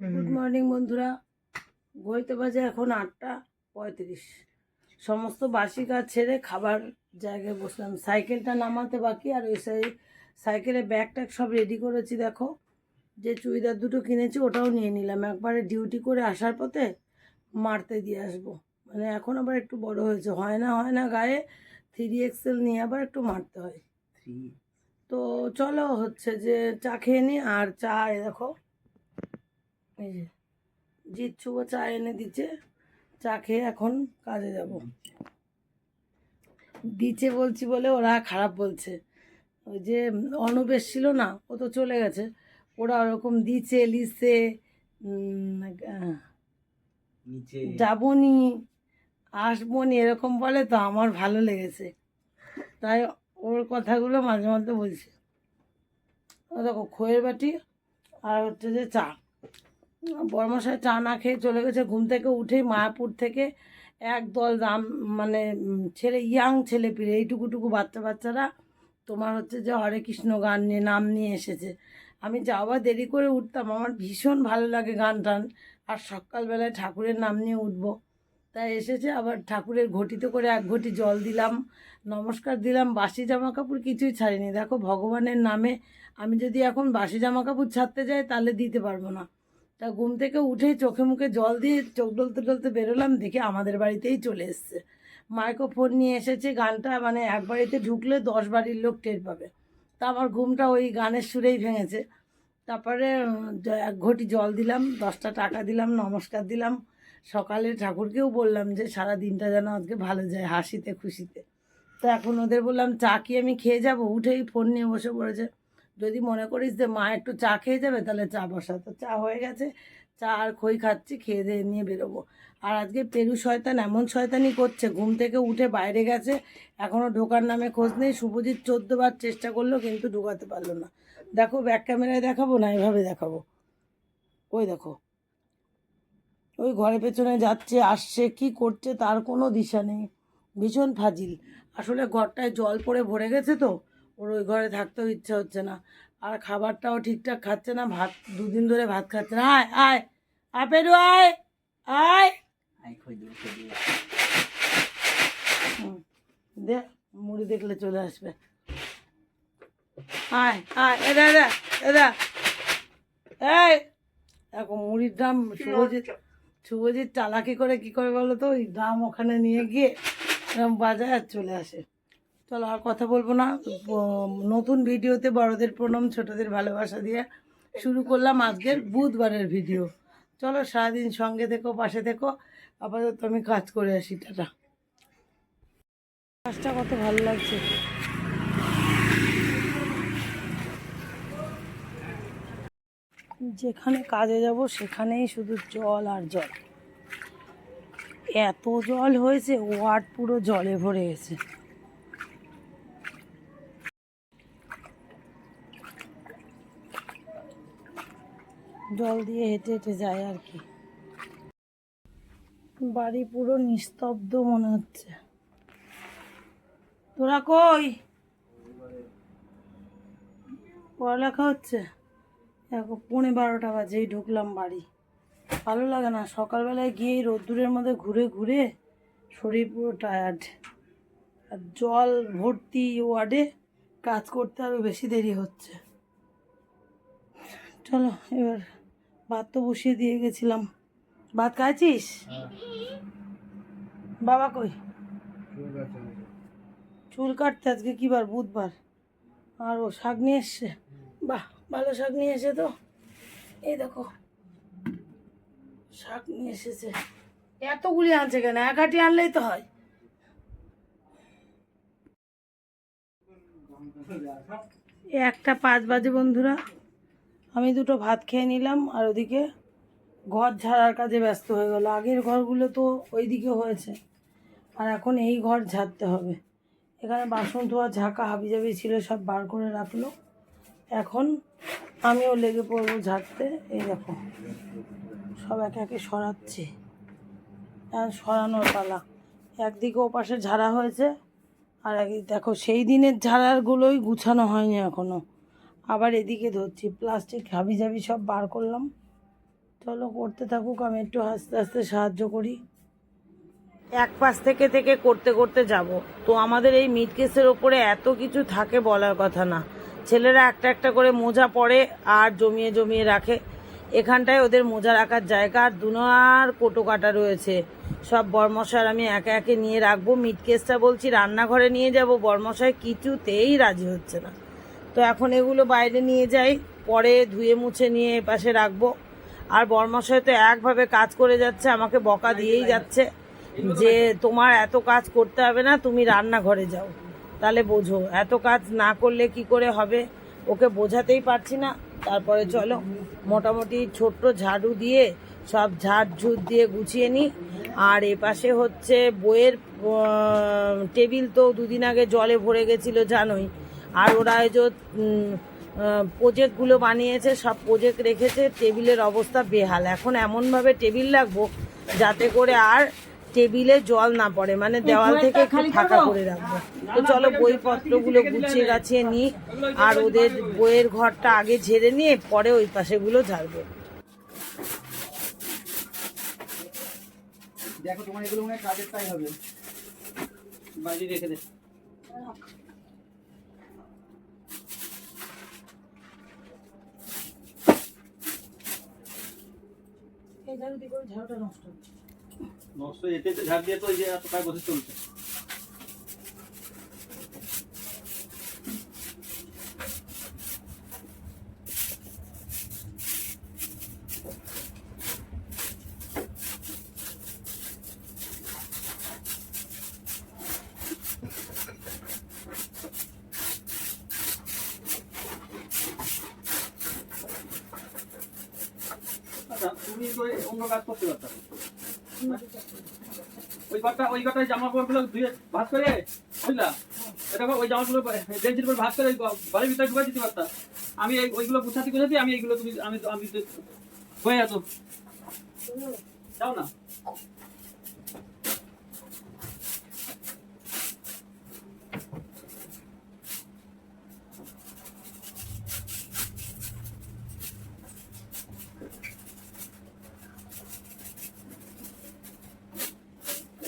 Good morning বন্ধুরা। ঘড়িতে বাজে এখন আটটা পঁয়ত্রিশ। সমস্ত বাসি কাজ ছেড়ে খাবার জায়গায় বসলাম। সাইকেলটা নামাতে বাকি আর ওই সাই সাইকেলে ব্যাগ ট্যাগ সব রেডি করেছি দেখো। যে চুড়িদার দুটো কিনেছি ওটাও নিয়ে নিলাম। একবারে ডিউটি করে আসার পথে মারতে দিয়ে আসব। মানে এখন আবার একটু বড় হয়েছে। হয় না হয় না গায়ে থ্রি এক্সেল নিয়ে আবার একটু মারতে হয়। তো চলো হচ্ছে যে চা খেয়ে নি আর চা এ দেখো এই যে। জিৎ শুভ চা এনে দিচ্ছে। চা খেয়ে এখন কাজে যাব। দিচ্ছে বলছি বলে ওরা খারাপ বলছে। ওই যে অনুপ ছিল না ও তো চলে গেছে। ওরা ওরকম দিচ্ছে নিচে। যাবনি আসবনি এরকম বলে তো আমার ভালো লেগেছে। তাই ওর কথাগুলো মাঝে মধ্যে বলছে। ও দেখো খোয়ের বাটি আর হচ্ছে যে চা। বর্মশাই চা না খেয়ে চলে গেছে। ঘুম থেকে উঠেই মায়াপুর থেকে একদল দাম মানে ছেলে, ইয়াং ছেলে পিলে এইটুকুটুকু বাচ্চা বাচ্চারা তোমার হচ্ছে যে হরে কৃষ্ণ গান নিয়ে, নাম নিয়ে এসেছে। আমি যাওয়া দেরি করে উঠতাম, আমার ভীষণ ভালো লাগে গান টান। আর সকালবেলায় ঠাকুরের নাম নিয়ে উঠব। তাই এসেছে, আবার ঠাকুরের ঘটিতে করে এক ঘটি জল দিলাম, নমস্কার দিলাম, বাসি জামা কাপড় কিছুই ছাড়িনি। দেখো, ভগবানের নামে আমি যদি এখন বাসি জামা কাপড় ছাড়তে যাই, তাহলে দিতে পারব না। তা ঘুম থেকে উঠেই চোখে মুখে জল দিয়ে চোখ ডলতে ডলতে বেরোলাম, দেখি আমাদের বাড়িতেই চলে এসছে। মাইক্রোফোন নিয়ে এসেছে, গানটা মানে এক বাড়িতে ঢুকলে দশ বাড়ির লোক টের পাবে। তা আমার ঘুমটা ওই গানের সুরেই ভেঙেছে। তারপরে এক ঘটি জল দিলাম, দশটা টাকা দিলাম, নমস্কার দিলাম। সকালে ঠাকুরকেও বললাম যে, সারা দিনটা যেন আজকে ভালো যায়, হাসিতে খুশিতে। তো এখন ওদের বললাম, চা কি আমি খেয়ে যাব? উঠেই ফোন নিয়ে বসে পড়েছে। যদি মনে করিস যে মা একটু চা খেয়ে যাবে, তাহলে চা বসা। তো চা হয়ে গেছে, চা আর খই খাচ্ছি, খেয়ে দিয়ে নিয়ে বেরোবো। আর আজকে পেরু শয়তান এমন শয়তানি করছে, ঘুম থেকে উঠে বাইরে গেছে এখনও ঢোকার নামে খোঁজ নেই। শুভজিৎ চোদ্দবার চেষ্টা করল, কিন্তু ঢোকাতে পারল না। দেখো ব্যাক ক্যামেরায় দেখাবো না, এভাবে দেখাবো? ওই দেখো। ওই ঘরের পেছনে যাচ্ছে, আসছে, কি করছে, তার কোনো দিশা নেই। ভীষণ ফাজিল। আসলে ঘরটায় জল পড়ে ভরে গেছে তো ওর ওই ঘরে থাকতেও ইচ্ছা হচ্ছে না। আর খাবারটাও ঠিকঠাক খাচ্ছে না ভাত দুদিন ধরে ভাত খাচ্ছে না। আয় আয় আপেরু আয় আয়। দে মুড়ি দেখলে চলে আসবে। আয় আয় এদা এদা এদা এই দেখো মুড়ির দাম শুভজিৎ শুভজিৎ চালাকি করে কি করে বলো তো? ওই দাম ওখানে নিয়ে গিয়ে বাজায় আর চলে আসে। চলো আর কথা বলব না। নতুন ভিডিওতে বড়দের প্রণাম, ছোটদের ভালোবাসা দিয়ে শুরু করলাম আজকের বুধবারের ভিডিও। চলো সারাদিন সঙ্গে থেকো, পাশে থেকো। আপাতত আমি কাজ করে আসি, টাটা। কাজটা কত ভালো লাগছে। যেখানে কাজে যাব সেখানেই শুধু জল আর জল। এত জল হয়েছে, ওয়ার্ড পুরো জলে ভরে গেছে। জল দিয়ে হেঁটে হেঁটে যায় আর কি। বাড়ি পুরো নিস্তব্ধ মনে হচ্ছে। তোরা কই? পড়ালেখা হচ্ছে? দেখো, পৌনে বারোটা বাজেই ঢুকলাম বাড়ি। ভালো লাগে না, সকালবেলায় গিয়ে রোদ্দুরের মধ্যে ঘুরে ঘুরে শরীর পুরো টায়ার্ড আর জল ভর্তি ওয়ার্ডে কাজ করতে আরও বেশি দেরি হচ্ছে। চলো, এবার ভাত তো বসিয়ে দিয়ে গেছিলাম। ভাত খাইছিস? বাবা কই? চুল কাটতে আজকে কী বার বুধবার। আর ও শাক নিয়ে এসছে। বাহ, ভালো শাক নিয়ে এসে তো। এই দেখো, শাক নিয়ে এসেছে। এতগুলি আনছে কেন? এক আটি আনলেই তো হয়। একটা পাঁচ বাজে বন্ধুরা। আমি দুটো ভাত খেয়ে নিলাম, আর ওদিকে ঘর ঝাড়ার কাজে ব্যস্ত হয়ে গেল। আগের ঘরগুলো তো ওইদিকে হয়েছে, আর এখন এই ঘর ঝাড়তে হবে। এখানে বাসন ধোয়া, ঝাঁকা, হাবিজাবি ছিল, সব বার করে রাখল। এখন আমিও লেগে পড়ব ঝাড়তে, এই দেখো, সব একে একে সরাচ্ছি। সরানোর পালা। একদিকে ও পাশে ঝাড়া হয়েছে, আর একদিকে দেখো, সেই দিনের ঝাড়ারগুলোই গুছানো হয়নি এখনও আবার এদিকে ধরছি প্লাস্টিক হাবিজাবি সব বার করলাম। চলো করতে থাকুক, আমি একটু আস্তে আস্তে সাহায্য করি। এক পাশ থেকে থেকে করতে করতে যাব। তো আমাদের এই মিড কেসের ওপরে এত কিছু থাকে বলার কথা না। ছেলেরা একটা একটা করে মোজা পরে আর জমিয়ে জমিয়ে রাখে। এখানটায় ওদের মোজা রাখার জায়গা আর দুনার কোটো কাটা রয়েছে। সব বরমশার আমি একে একে নিয়ে রাখব। মিড কেসটা বলছি, রান্নাঘরে নিয়ে যাব। বরমশাই কিছুতেই রাজি হচ্ছে না। তো এখন এগুলো বাইরে নিয়ে যাই, পরে ধুয়ে মুছে নিয়ে এপাশে রাখব। আর বর্মশাই তো একভাবে কাজ করে যাচ্ছে, আমাকে বকা দিয়েই যাচ্ছে যে তোমার এত কাজ করতে হবে না, তুমি রান্নাঘরে যাও। তাহলে বোঝো, এত কাজ না করলে কি করে হবে? ওকে বোঝাতেই পারছি না। তারপরে চলো, মোটামুটি ছোট্ট ঝাড়ু দিয়ে সব ঝাড় ঝুট দিয়ে গুছিয়ে নিই আর এপাশে হচ্ছে বইয়ের টেবিল তো দুদিন আগে জলে ভরে গেছিল, জানোই। আর ওরা এই যে প্রজেক্টগুলো বানিয়েছে সব প্রজেক্ট রেখেছে টেবিলের অবস্থা বেহাল। এখন এমনভাবে টেবিল রাখব যাতে করে আর টেবিলে জল না পড়ে মানে দেওয়াল থেকে একটু ফাঁকা করে। রাখব। তো চলো বইপত্রগুলো গুছিয়ে গাছিয়ে নিই আর ওদের বইয়ের ঘরটা আগে ঝেড়ে নিয়ে পরে ওই পাশেগুলো ঝাড়বো। দেখো তোমার এগুলো মনে হয় কাজের তাই হবে। বাইরে রেখে দে। নষ্ট নষ্ট এতে তো ঝাড় দিয়ে তো এই যে এত কাজ বসে চলছে। তুমি তো অন্য কাজ করতে পারতাম। ওই ঘরটা ওই কটায় জামা কাপড়গুলো ধুয়ে করে, বুঝলা? এটা ওই জামাগুলো বেঞ্চের উপর ভাজ করে বাড়ির ভিতরে ঢুকে দিতে পারতাম আমি ওইগুলো গুছাতে গুছাতে আমি এইগুলো তুমি, আমি আমি হয়ে যেত। যাও না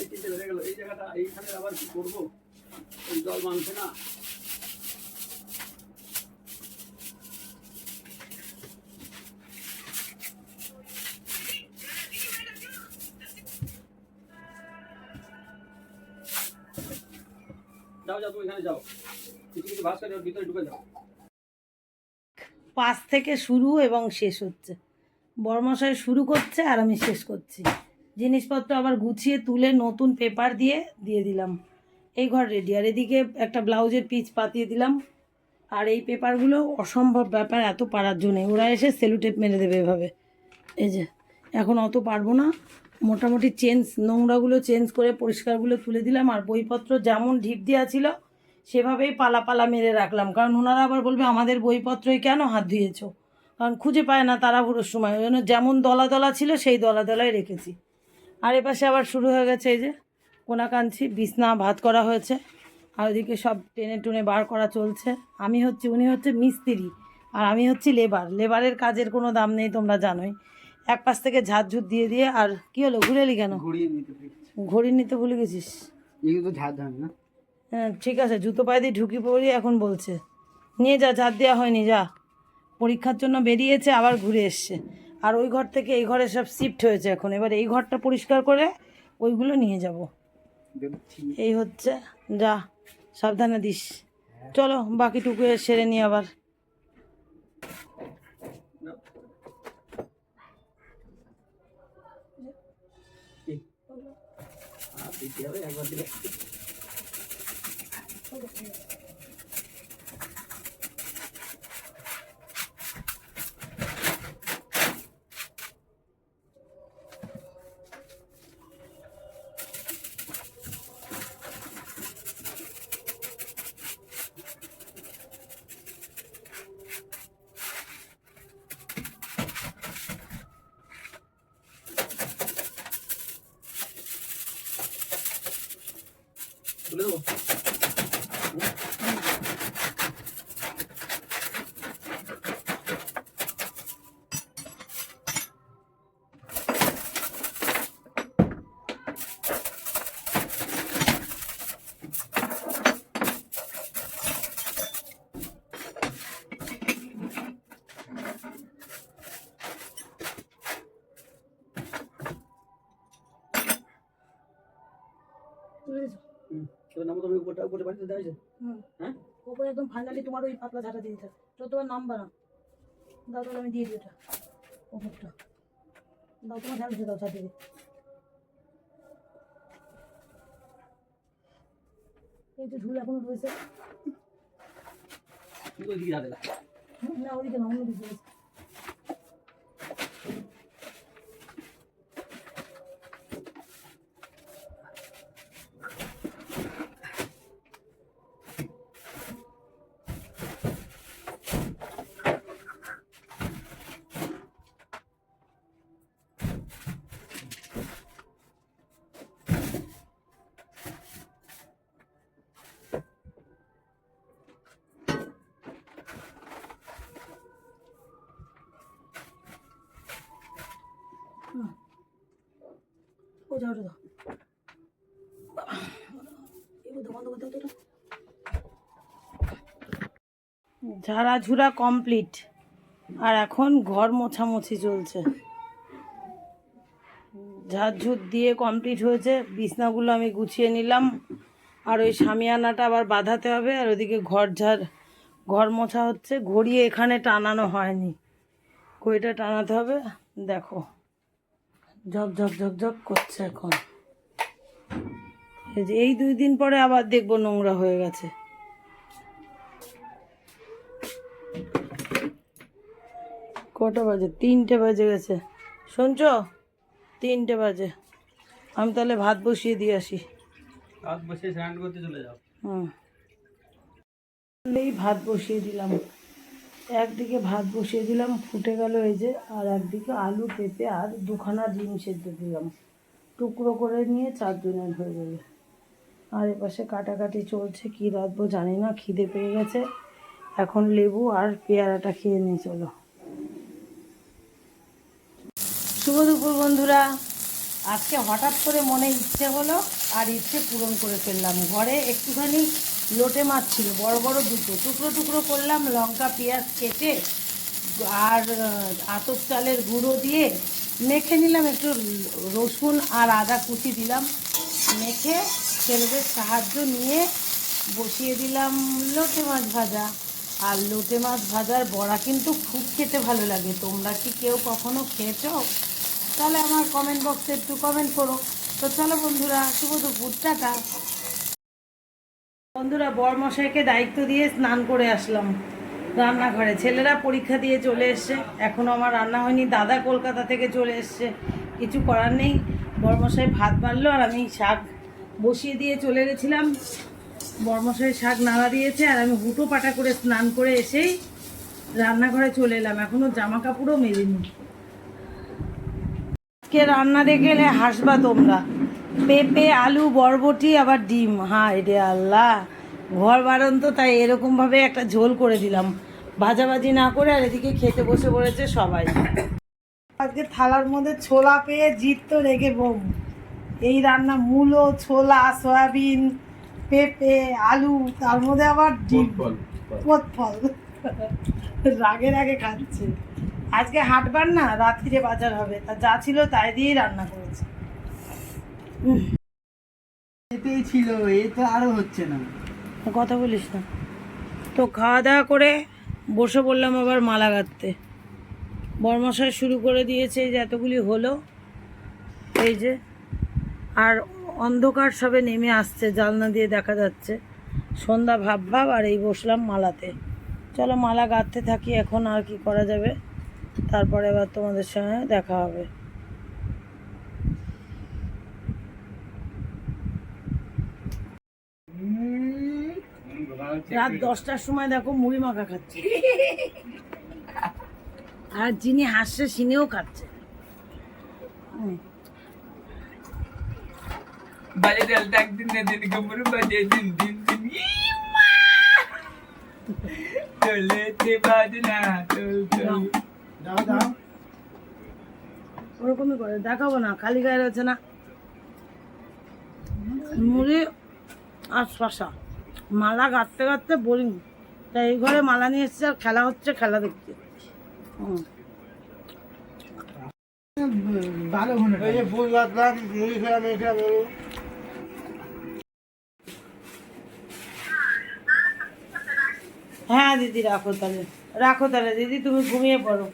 এই চিন্তা হয়ে গেল এই জায়গাটা এইখানে আবার কি করব? জল মানছে না। পাশ থেকে শুরু এবং শেষ হচ্ছে। বড়মশাই শুরু করছে আর আমি শেষ করছি। জিনিসপত্র আবার গুছিয়ে তুলে নতুন পেপার দিয়ে দিয়ে দিলাম। এই ঘর রেডি আর এদিকে একটা ব্লাউজের পিচ পাতিয়ে দিলাম। আর এই পেপারগুলো অসম্ভব ব্যাপার, এত পারার জন্যে। ওরা এসে সেলুটেপ মেরে দেবে এভাবে। এই যে, এখন অত পারব না। মোটামুটি চেঞ্জ নোংরাগুলো চেঞ্জ করে পরিষ্কারগুলো তুলে দিলাম। আর বইপত্র যেমন ঢিপ দেওয়া ছিল, সেভাবেই পালা পালা মেরে রাখলাম। কারণ ওনারা আবার বলবে, আমাদের বইপত্রই কেন হাত ধুয়েছ? কারণ খুঁজে পায় না তারা তাড়াহুড়োর সময়। ওই জন্য যেমন দলা দলা ছিল, সেই দলা দলাই রেখেছি। আর এপাশে আবার শুরু হয়ে গেছে এই যে কোনাকাঞ্চি বিছনা ভাত করা হয়েছে আর ওদিকে সব টেনে টুনে বার করা চলছে। আমি হচ্ছে উনি হচ্ছে মিস্ত্রি আর আমি হচ্ছি লেবার। লেবারের কাজের কোনো দাম নেই তোমরা জানোই। এক পাশ থেকে ঝাড়ঝুট দিয়ে দিয়ে আর কি হলো ঘুরে এলি কেন? ঘড়ি নিতে ভুলে গেছিস? হ্যাঁ ঠিক আছে জুতো পায়ে দিয়ে ঢুকি পড়ি এখন বলছে। নিয়ে যা ঝাড় দেওয়া হয়নি যা। পরীক্ষার জন্য বেরিয়েছে আবার ঘুরে এসছে। আর ওই ঘর থেকে এই ঘরে সব শিফট হয়েছে এখন। এবার এই ঘরটা পরিষ্কার করে ওইগুলো নিয়ে যাব। এই হচ্ছে যা সাবধানে দিস। চলো বাকিটুকু সেরে নি আবার। একবার দিলে তুলে দেবো হুম এবার নামো উপরে বাড়িতে দাঁড়িয়েছে হুম। হ্যাঁ? ওপরে একদম ফাইনালি তোমার ওই পাতলা ঝাঁটা দিয়ে দিতে তো তোমার নাম্বার না দাও তাহলে আমি দিয়ে দিই ওটা। ওপরটা। দাও তোমার ঝাঁটা দিয়ে দাও ঝাঁটা দিয়ে। এই তো ঝুল এখনও রয়েছে। ওইদিকে যাবে না ওদিকে না অন্য দিকে রয়েছে হুম। ও ঝাঁটা দাও এগুলো দাও, বন্ধ করে দাও তো এটা। ঝাড়াঝুড়া কমপ্লিট। আর এখন ঘর মোছামুছি চলছে। ঝাড়ঝুট দিয়ে কমপ্লিট হয়েছে। বিছনাগুলো আমি গুছিয়ে নিলাম। আর ওই সামিয়ানাটা আবার বাঁধাতে হবে। আর ওদিকে ঘর ঝাড় ঘর মোছা হচ্ছে। ঘড়িয়ে এখানে টানানো হয়নি। ঘড়িটা টানাতে হবে। দেখো। ঝক ঝক ঝক ঝক করছে এখন। এই যে এই দুই দিন পরে আবার দেখব নোংরা হয়ে গেছে। কটা বাজে? তিনটে বাজে গেছে। শুনছ? তিনটে বাজে। আমি তাহলে ভাত বসিয়ে দিয়ে আসি। কাজ বসে স্নান করতে চলে যাও। হুম। এই ভাত বসিয়ে দিলাম। একদিকে ভাত বসিয়ে দিলাম, ফুটে গেল এই যে, আর একদিকে আলু, পেঁপে আর দুখানা ডিম সেদ্ধ দিলাম। টুকরো করে নিয়ে চারজনের হয়ে যাবে আর এপাশে কাটাকাটি চলছে, কী রাঁধবো জানি না, খিদে পেয়ে গেছে। এখন লেবু আর পেয়ারাটা খেয়ে নিয়ে চলো। শুভ দুপুর বন্ধুরা। আজকে হঠাৎ করে মনে ইচ্ছে হলো আর ইচ্ছে পূরণ করে ফেললাম। ঘরে একটুখানি লোটে মাছ ছিল, বড় বড় দুটো। টুকরো টুকরো করলাম, লঙ্কা, পেঁয়াজ কেটে আর আতপ চালের গুঁড়ো দিয়ে মেখে নিলাম, একটু রসুন আর আদা কুচি দিলাম। মেখে ছেলেদের সাহায্য নিয়ে বসিয়ে দিলাম লোটে মাছ ভাজা। আর লোটে মাছ ভাজার বড়া কিন্তু খুব খেতে ভালো লাগে। তোমরা কি কেউ কখনো খেয়েছো? তাহলে আমার কমেন্ট বক্সে একটু কমেন্ট করো। তো চলো বন্ধুরা, শুভ দুপুর, টাটা। বন্ধুরা, বরমশাইকে দায়িত্ব দিয়ে স্নান করে আসলাম রান্নাঘরে। ছেলেরা পরীক্ষা দিয়ে চলে এসছে। এখনও আমার রান্না হয়নি। দাদা কলকাতা থেকে চলে এসছে। কিছু করার নেই। বরমশাই ভাত বাড়লো আর আমি শাক বসিয়ে দিয়ে চলে গেছিলাম। বরমশাই শাক নাড়া দিয়েছে আর আমি হুটো পাটা করে স্নান করে এসেই রান্নাঘরে চলে এলাম। এখনও জামা কাপড়ও মেলিনি। আজকে রান্না দেখে এলে হাসবা তোমরা। পেঁপে আলু বরবটি আবার ডিম। হায় রে আল্লাহ। ঘর বারণ তো তাই এরকমভাবে একটা ঝোল করে দিলাম। ভাজাভাজি না করে আর এদিকে খেতে বসে পড়েছে সবাই। আজকে থালার মধ্যে ছোলা পেয়ে জিত তো রেগে বোম। এই রান্না মূলো ছোলা সয়াবিন পেঁপে আলু তার মধ্যে আবার ডিম। ফল রাগে রাগে খাচ্ছে। আজকে হাটবার না রাত্রিরে বাজার হবে। তা যা ছিল তাই দিয়েই রান্না করেছে। এতেই ছিল এ তো আরও হচ্ছে না। কথা বলিস না। তো খাওয়া দাওয়া করে বসে বললাম আবার মালা গাঁথতে। বর্মশাই শুরু করে দিয়েছে যে এতগুলি হলো। এই যে, আর অন্ধকার সবে নেমে আসছে, জানলা দিয়ে দেখা যাচ্ছে। সন্ধ্যা ভাব ভাব, আর এই বসলাম মালাতে। চলো মালা গাঁথতে থাকি, এখন আর কি করা যাবে? তারপরে আবার তোমাদের সঙ্গে দেখা হবে। রাত দশটার সময় দেখো মুড়ি মাখা খাচ্ছে। আর যিনি হাসছে সিনেও খাচ্ছে। বাজে তেলটা একদিন না দিন গমরু বাজে দিন দিন দিন। চলেতে বাজনা চল চল দাও দাও ওরকমই করে দেখাবো না খালি গায়ে রয়েছে না। মুড়ি আর শশা মালা গাঁততে গাঁততে বলিনি তা এই ঘরে মালা নিয়ে এসছে আর খেলা হচ্ছে খেলা দেখছে। হুম। ভালো হ্যাঁ দিদি রাখো তাহলে। রাখো তাহলে। দিদি তুমি ঘুমিয়ে পড়ো।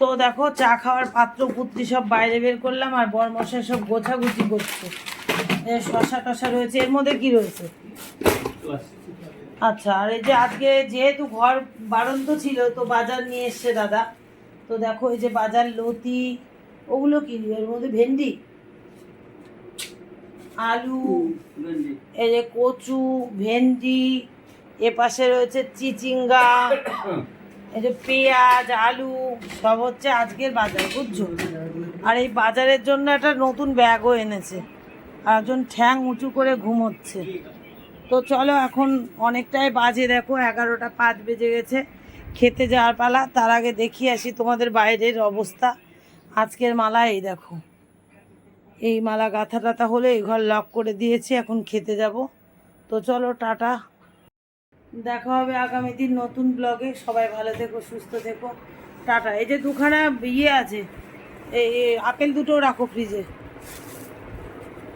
তো দেখো, চা খাওয়ার পাত্র পুত্রি সব বাইরে বের করলাম আর বরমশাই সব গোছাগুছি করছে। শশা টশা রয়েছে, এর মধ্যে কি রয়েছে? আচ্ছা আর এই যে আজকে যেহেতু ঘর বারন্ত ছিল, তো বাজার নিয়ে এসছে দাদা। তো দেখো, এই যে বাজার, লতি, ওগুলো কি? এর মধ্যে ভেন্ডি, আলু। এই যে কচু, ভেন্ডি, এ পাশে রয়েছে চিচিঙ্গা এই যে পেঁয়াজ, আলু, সব হচ্ছে আজকের বাজার, বুঝছ? আর এই বাজারের জন্য একটা নতুন ব্যাগও এনেছে। আর একজন ঠ্যাং উঁচু করে ঘুমোচ্ছে। তো চলো এখন অনেকটাই বাজে, দেখো এগারোটা পাঁচ বেজে গেছে। খেতে যাওয়ার পালা, তার আগে দেখিয়ে আসি তোমাদের বাইরের অবস্থা। আজকের মালা এই দেখো। এই মালা গাঁথা টাথা হলে এই ঘর লক করে দিয়েছি, এখন খেতে যাব। তো চলো, টাটা। দেখা হবে আগামী দিন নতুন ব্লগে সবাই ভালো থেকো, সুস্থ থেকো। টাটা। এই যে দুখানা ইয়ে আছে, এই আপেল দুটো রাখো ফ্রিজে